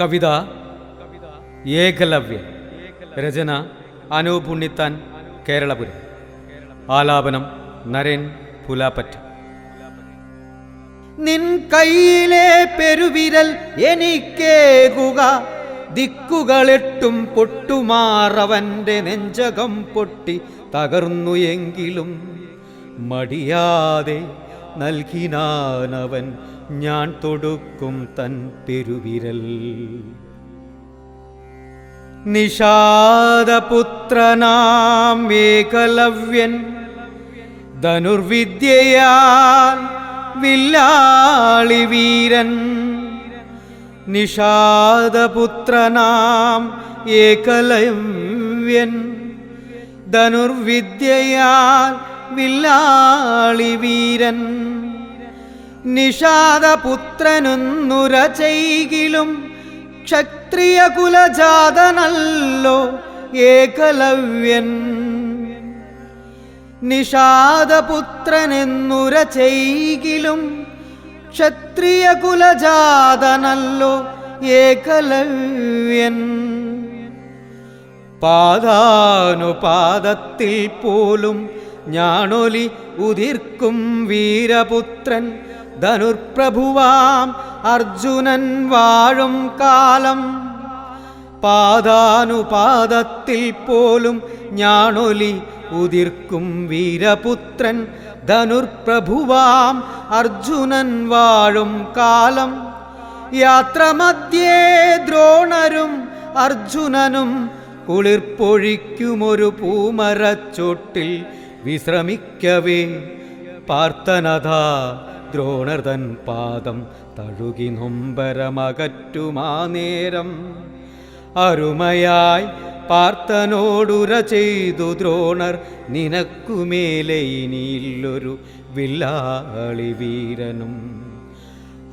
കവിത ഏകലവ്യ രചന അനൂപ് ഉണ്ണിത്താൻ കേരളപുരം. ആലാപനം നരൻ പുലാപ്പറ്റ. നിൻ കയ്യിലെ പെരുവിരൽ എനിക്കേകുക ദിക്കുകളെട്ടും പൊട്ടുമാറവന്റെ നെഞ്ചകം പൊട്ടി തകർന്നു എങ്കിലും മടിയാതെ നൽകിനാനവൻ ഞാൻ തൊടുക്കും തൻ പെരുവിരൽ. നിഷാദപുത്രനാം ഏകലവ്യൻ ധനുർവിദ്യയാൽ വില്ലാളി വീരൻ നിഷാദപുത്രനാം ഏകലവ്യൻ ധനുർവിദ്യയാൽ വില്ലാളി വീരൻ നിഷാദപുത്രനൊന്നുര ചെയ്കിലും ക്ഷത്രിയ കുലജാതനല്ലോ ഏകലവ്യൻ. നിഷാദപുത്രനെന്നുര ചെയ്കിലും ക്ഷത്രിയ കുലജാതനല്ലോ ഏകലവ്യൻ. പാദാനുപാദത്തിൽ പോലും ഞാണൊലി ഉതിർക്കും വീരപുത്രൻ ധനുർപ്രഭുവാം അർജുനൻ വാഴും കാലം. പാദാനുപാദത്തിൽ പോലും ഞാണൊലി ഉതിർക്കും വീരപുത്രൻ. ധനുർപ്രഭുവാം അർജുനൻ വാഴും കാലം. യാത്രമധ്യേ ദ്രോണരും അർജുനനും കുളിർപ്പൊഴിക്കുമൊരു പൂമരച്ചോട്ടിൽ വിശ്രമിക്കവേ. പാർത്തനഥ ദ്രോണർ തൻ പാദം തഴുകി നൊമ്പരമകറ്റുമാ നേരം. അരുമയായി പാർത്തനോടുര ചെയ്തു ദ്രോണർ നിനക്കുമേലെ ഇനിയില്ലൊരു വില്ലാളി വീരനും.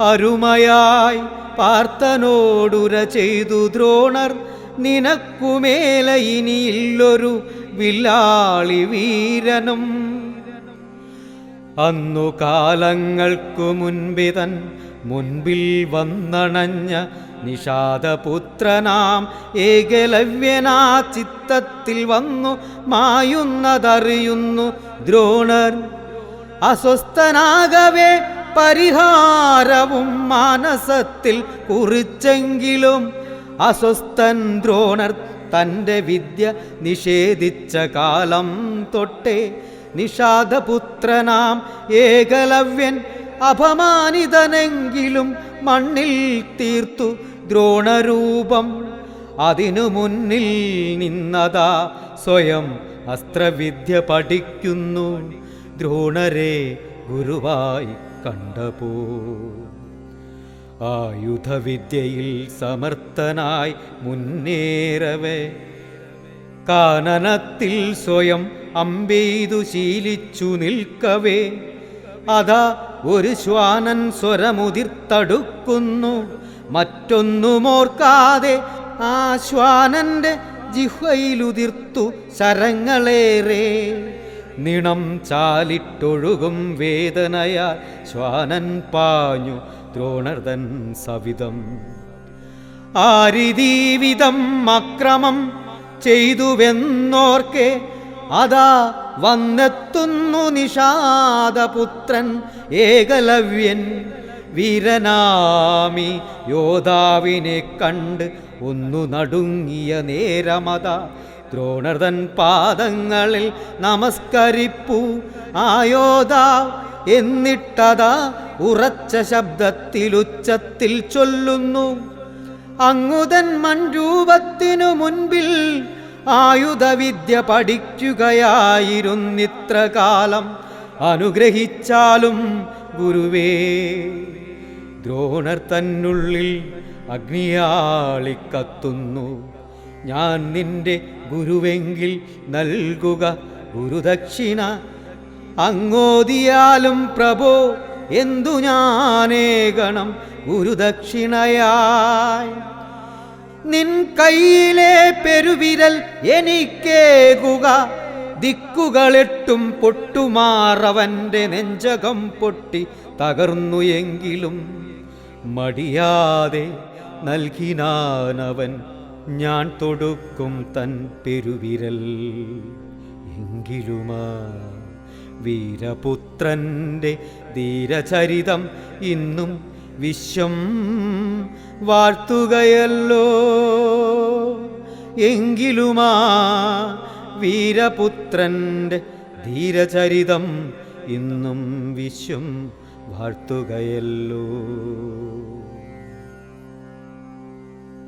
അരുമയായി പാർത്തനോടുര ചെയ്തു ദ്രോണർ നിനക്കുമേലെ ഇനിയില്ലൊരു വില്ലാളി വീരനും. അന്നു കാലങ്ങൾക്കു മുൻപിതൻ മുൻപിൽ വന്നണഞ്ഞ നിഷാദപുത്രനാം ഏകലവ്യനാ ചിത്തത്തിൽ വന്നു മായുന്നതറിയുന്നു ദ്രോണർ അസ്വസ്ഥനാകവേ പരിഹാരവും മാനസത്തിൽ കുറിച്ചെങ്കിലും അസ്വസ്ഥൻ ദ്രോണർ തന്റെ വിദ്യ നിഷേധിച്ച കാലം തൊട്ടേ നിഷാദപുത്രനാം ഏകലവ്യൻ അപമാനിതനെങ്കിലും മണ്ണിൽ തീർത്തു ദ്രോണരൂപം. അതിനു മുന്നിൽ നിന്നതാ സ്വയം അസ്ത്രവിദ്യ പഠിക്കുന്നു. ദ്രോണരെ ഗുരുവായി കണ്ടപോ. ആയുധവിദ്യയിൽ സമർത്ഥനായി മുന്നേറവേ. കാനനത്തിൽ സ്വയം അമ്പെയ്തു ശീലിച്ചു നിൽക്കവേ. അതാ ഒരു ശ്വാനൻ സ്വരമുതിർത്തടുക്കുന്നു. മറ്റൊന്നുമോർക്കാതെ ആ ശ്വാനന്റെ ജിഹ്വയിലുതിർത്തു ശരങ്ങളേറെ. നിണം ചാലിട്ടൊഴുകും വേദനയാൽ ശ്വാനൻ പാഞ്ഞു ദ്രോണർതൻ സവിധം. ആരിതീവിധം അക്രമം ചെയ്തുവെന്നോർക്കെ അതാ വന്നെത്തുന്നു നിഷാദപുത്രൻ ഏകലവ്യൻ. വീരനാമി യോധാവിനെ കണ്ട് ഒന്നു നടുങ്ങിയ നേരമത. ദ്രോണർതൻ പാദങ്ങളിൽ നമസ്കരിപ്പു. ആയോധാ എന്നിട്ടതാ ഉറച്ച ശബ്ദത്തിൽ ഉച്ചത്തിൽ ചൊല്ലുന്നു. അങ്ങുതൻ മൺരൂപത്തിനു മുൻപിൽ ആയുധവിദ്യ പഠിക്കുകയായിരുന്നിത്ര കാലം. അനുഗ്രഹിച്ചാലും ഗുരുവേ ദ്രോണർ തന്നുള്ളിൽ അഗ്നിയാളിക്കത്തുന്നു. ഞാൻ നിന്റെ ഗുരുവെങ്കിൽ നൽകുക ഗുരുദക്ഷിണ. അങ്ങോതിയാലും പ്രഭോ എന്തു ഞാനേകണം ഗുരുദക്ഷിണയായി. നിൻ കയ്യിലെ പെരുവിരൽ എനിക്കേകുക. ദിക്കുകളെട്ടും പൊട്ടുമാറവന്റെ നെഞ്ചകം പൊട്ടി തകർന്നു എങ്കിലും മടിയാതെ നൽകിനാനവൻ ഞാൻ തൊടുക്കും തൻ പെരുവിരൽ. എങ്കിലുമാ വീരപുത്രന്റെ ധീരചരിതം ഇന്നും വിശ്വം വാർത്തുകയല്ലോ എങ്കിലുമാ വീരപുത്രന്റെ ധീരചരിതം ഇന്നും വിശ്വം വാർത്തുകയല്ലോ